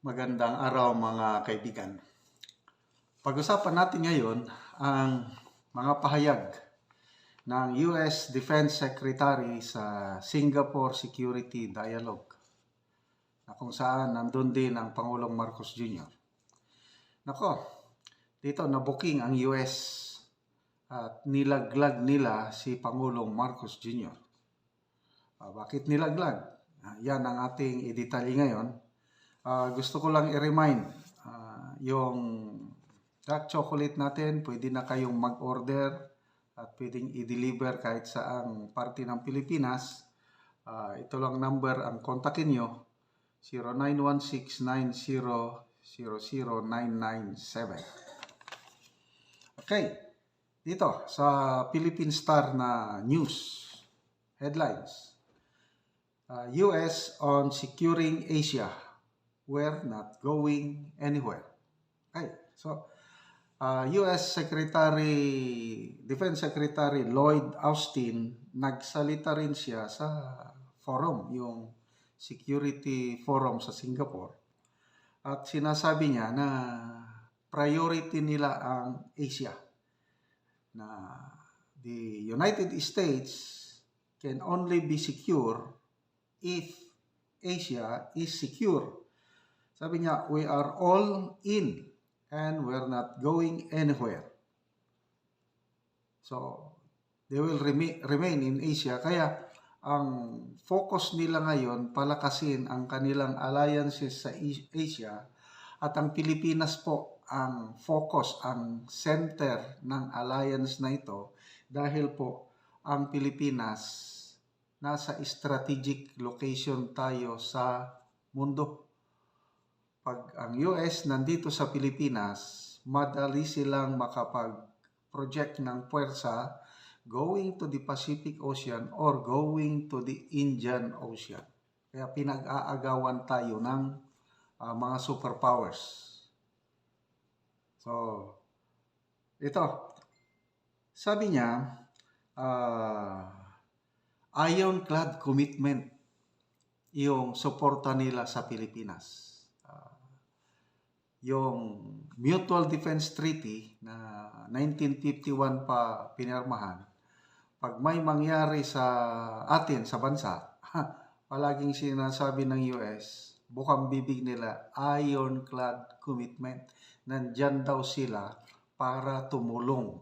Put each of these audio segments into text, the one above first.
Magandang araw mga kaibigan. Pag-usapan natin ngayon ang mga pahayag ng US Defense Secretary sa Singapore Security Dialogue na kung saan nandun din ang Pangulong Marcos Jr. Nako, dito nabuking ang US at nilaglag nila si Pangulong Marcos Jr. Ah, bakit nilaglag? Ah, yan ang ating i-detalye ngayon. Ah, gusto ko lang i-remind ah, yung dark chocolate natin, pwede na kayong mag-order at pwedeng i-deliver kahit saang parte ng Pilipinas. Ah, ito lang number ang kontakin nyo, 0916-9000-997. Okay, dito sa Philippine Star na news headlines. Uh, US on securing Asia. We're not going anywhere. Okay, so uh, US Secretary, Defense Secretary Lloyd Austin, nagsalita rin siya sa forum, yung Security Forum sa Singapore. At sinasabi niya na priority nila ang Asia. Na the United States can only be secure if Asia is secure. Sabi niya, we are all in and we're not going anywhere. So, they will remain, in Asia. Kaya, ang focus nila ngayon, palakasin ang kanilang alliances sa Asia at ang Pilipinas po ang focus, ang center ng alliance na ito dahil po ang Pilipinas nasa strategic location tayo sa mundo. Pag ang US nandito sa Pilipinas, madali silang makapag-project ng puwersa going to the Pacific Ocean or going to the Indian Ocean. Kaya pinag-aagawan tayo ng ah, mga superpowers. So, ito. Sabi niya, ah, ironclad commitment yung suporta nila sa Pilipinas. Yung Mutual Defense Treaty na 1951 pa pinirmahan, pag may mangyari sa atin, sa bansa, palaging sinasabi ng US, bukang bibig nila, ironclad commitment. Nandyan daw sila para tumulong.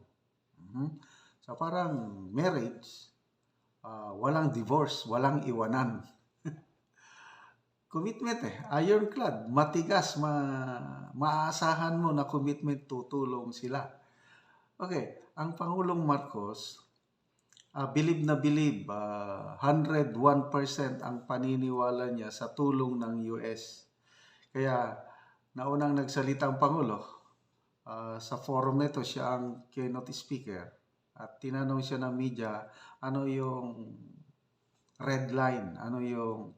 Mhm. So parang marriage, ah, walang divorce, walang iwanan. Commitment eh, ironclad, matigas, ma maaasahan mo na commitment tutulong sila. Okay, ang Pangulong Marcos, ah, believe na believe, ah, 101% ang paniniwala niya sa tulong ng US. Kaya naunang nagsalita ang Pangulo, ah, sa forum nito siya ang keynote speaker. At tinanong siya ng media ano yung red line, ano yung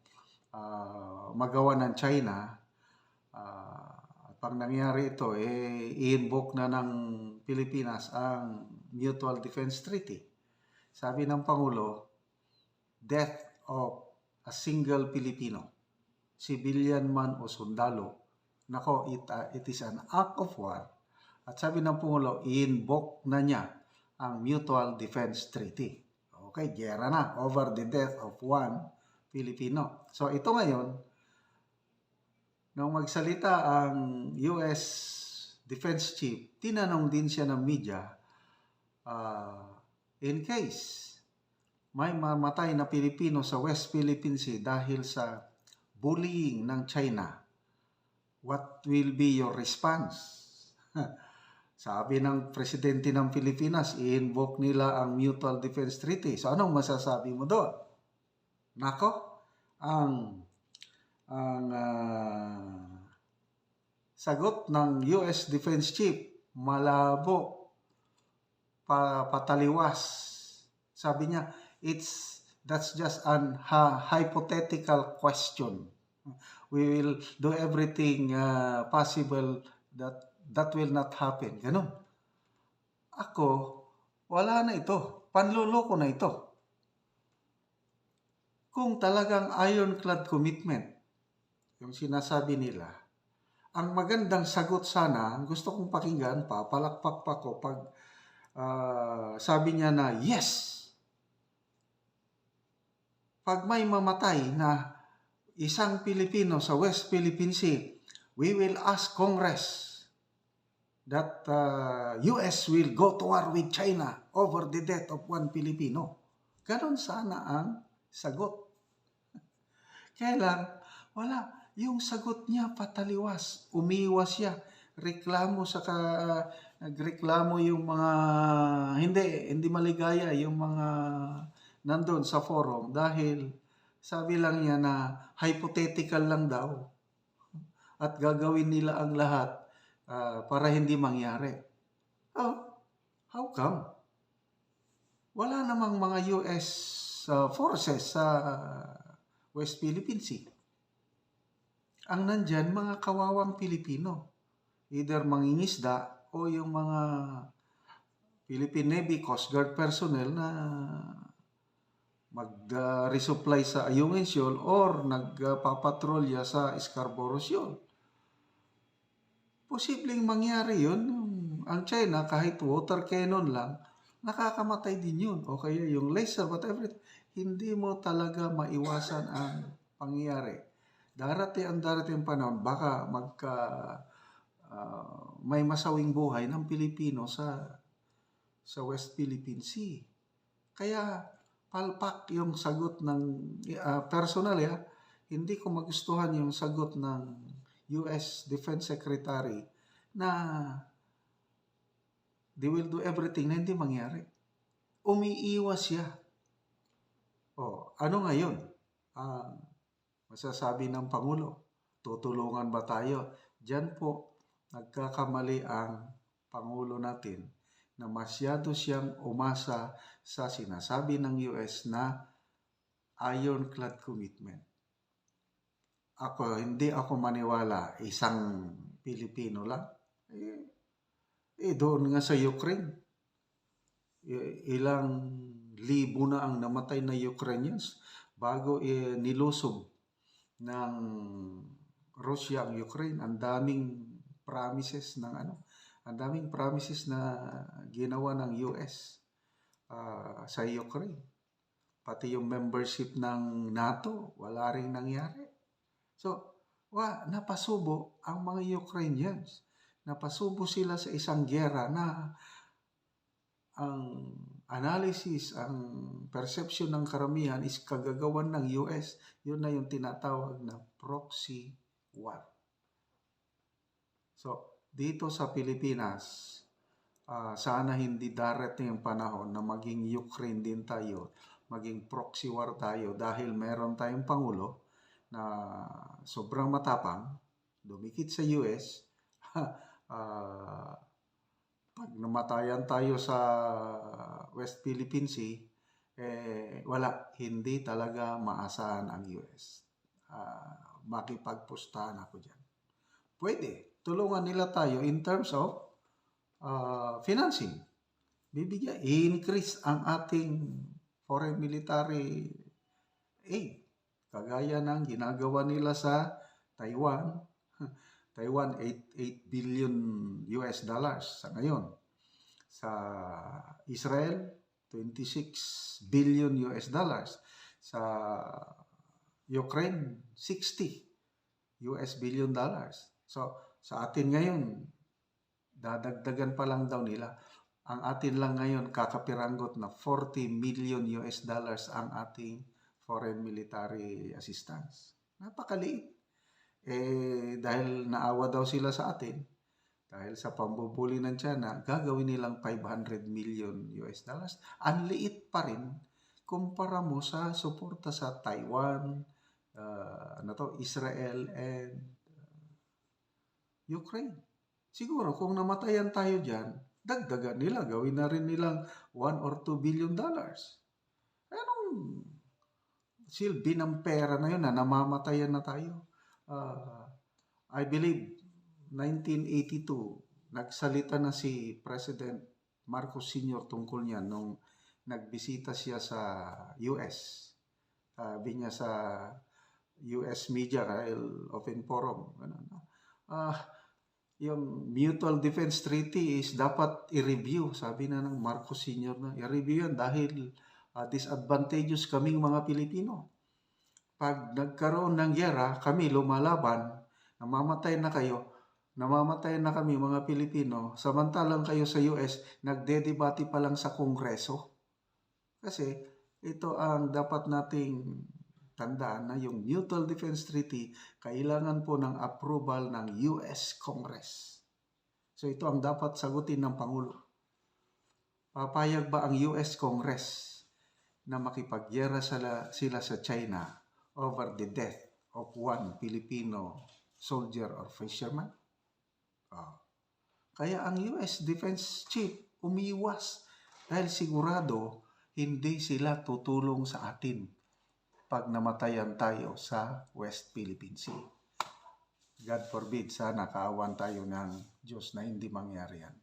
ah, magawa ng China. Ah, at pag nangyari ito, eh, i-invoke na ng Pilipinas ang Mutual Defense Treaty. Sabi ng Pangulo, death of a single Filipino, civilian man o sundalo, nako, it, ah, it is an act of war. At sabi ng Pangulo, i-invoke na niya ang Mutual Defense Treaty. Okay, gera na over the death of one Filipino. So ito ngayon, nung magsalita ang US Defense Chief, tinanong din siya ng media, ah, in case may mamatay na Pilipino sa West Philippine Sea dahil sa bullying ng China, what will be your response? Sabi ng presidente ng Pilipinas, i-invoke nila ang Mutual Defense Treaty. So anong masasabi mo doon? Nako, ang ang ah, sagot ng US Defense Chief malabo pa, pataliwas. Sabi niya, it's that's just an ha, hypothetical question. We will do everything ah, possible that that will not happen. Ganun. Ako, wala na ito. Panluloko na ito. Kung talagang ironclad commitment, yung sinasabi nila, ang magandang sagot sana, gusto kong pakinggan pa, palakpak pa ko pag ah, sabi niya na yes. Pag may mamatay na isang Pilipino sa West Philippine Sea, we will ask Congress that uh, US will go to war with China over the death of one Filipino. Ganon sana ang sagot. Kaya lang, wala. Yung sagot niya pataliwas. Umiwas siya. Reklamo sa ka, nagreklamo yung mga hindi hindi maligaya yung mga nandun sa forum dahil sabi lang niya na hypothetical lang daw at gagawin nila ang lahat ah, para hindi mangyari. Oh, how come? Wala namang mga US uh, forces sa West Philippine Sea. Ang nandyan, mga kawawang Pilipino. Either mangingisda o yung mga Philippine Navy Coast Guard personnel na mag-resupply sa Ayungin Shoal or nagpapatrolya sa Scarborough Shoal. Posibleng mangyari yun. Ang China, kahit water cannon lang, nakakamatay din yun. O kaya yung laser, whatever. Hindi mo talaga maiwasan ang pangyayari. Darating ang darating panahon, baka magka ah, may masawing buhay ng Pilipino sa sa West Philippine Sea. Kaya palpak yung sagot ng ah, personal ya, hindi ko magustuhan yung sagot ng US Defense Secretary na they will do everything na hindi mangyari. Umiiwas siya. Ano ngayon? Ang masasabi ng Pangulo, tutulungan ba tayo? Diyan po, nagkakamali ang Pangulo natin na masyado siyang umasa sa sinasabi ng US na ironclad commitment. Ako, hindi ako maniwala isang Pilipino lang. Eh, eh doon nga sa Ukraine, ilang libo na ang namatay na Ukrainians bago eh, nilusob ng Russia ang Ukraine. Ang daming promises ng ano, ang daming promises na ginawa ng US ah, sa Ukraine. Pati yung membership ng NATO, wala ring nangyari. So, wa, napasubo ang mga Ukrainians. Napasubo sila sa isang gera na ang analysis, ang perception ng karamihan is kagagawan ng US. Yun na yung tinatawag na proxy war. So, dito sa Pilipinas, ah, sana hindi darating ang panahon na maging Ukraine din tayo, maging proxy war tayo dahil meron tayong Pangulo na sobrang matapang, dumikit sa US, ah, pag namatayan tayo sa West Philippine Sea, eh, wala, hindi talaga maasahan ang US. Ah, makipagpustahan ako dyan. Pwede, tulungan nila tayo in terms of ah, financing. Bibigyan, i-increase ang ating foreign military aid. Kagaya ng ginagawa nila sa Taiwan. Taiwan, 8, 8 billion US dollars sa ngayon. Sa Israel, 26 billion US dollars. Sa Ukraine, 60 US billion dollars. So, sa atin ngayon, dadagdagan pa lang daw nila. Ang atin lang ngayon, kakapiranggot na 40 million US dollars ang ating foreign military assistance. Napakaliit. Eh, dahil naawa daw sila sa atin, dahil sa pambubuli ng China, gagawin nilang 500 million US dollars. Ang liit pa rin kumpara mo sa suporta sa Taiwan, uh, ano to, Israel, and uh, Ukraine. Siguro kung namatayan tayo dyan, dagdagan nila, gawin na rin nilang 1 or 2 billion dollars. Anong silbi ng pera na yun na namamatayan na tayo? Uh, I believe 1982, nagsalita na si President Marcos Sr. tungkol niyan nung nagbisita siya sa US. Sabi niya sa US Media Open Forum, ganun, no? ah, yung Mutual Defense Treaty is dapat i-review. Sabi na ng Marcos Sr. na i-review yan dahil ah, disadvantageous kaming mga Pilipino. Pag nagkaroon ng gera, kami lumalaban, namamatay na kayo, namamatay na kami mga Pilipino, samantalang kayo sa US, nagdedebate pa lang sa Kongreso. Kasi ito ang dapat nating tandaan na yung Mutual Defense Treaty, kailangan po ng approval ng US Congress. So ito ang dapat sagutin ng Pangulo. Papayag ba ang US Congress na makipagyera sila, sila sa China over the death of one Filipino soldier or fisherman? Ah. Kaya ang US Defense Chief umiwas dahil sigurado hindi sila tutulong sa atin pag namatayan tayo sa West Philippine Sea. God forbid, sana kaawan tayo ng Diyos na hindi mangyari yan.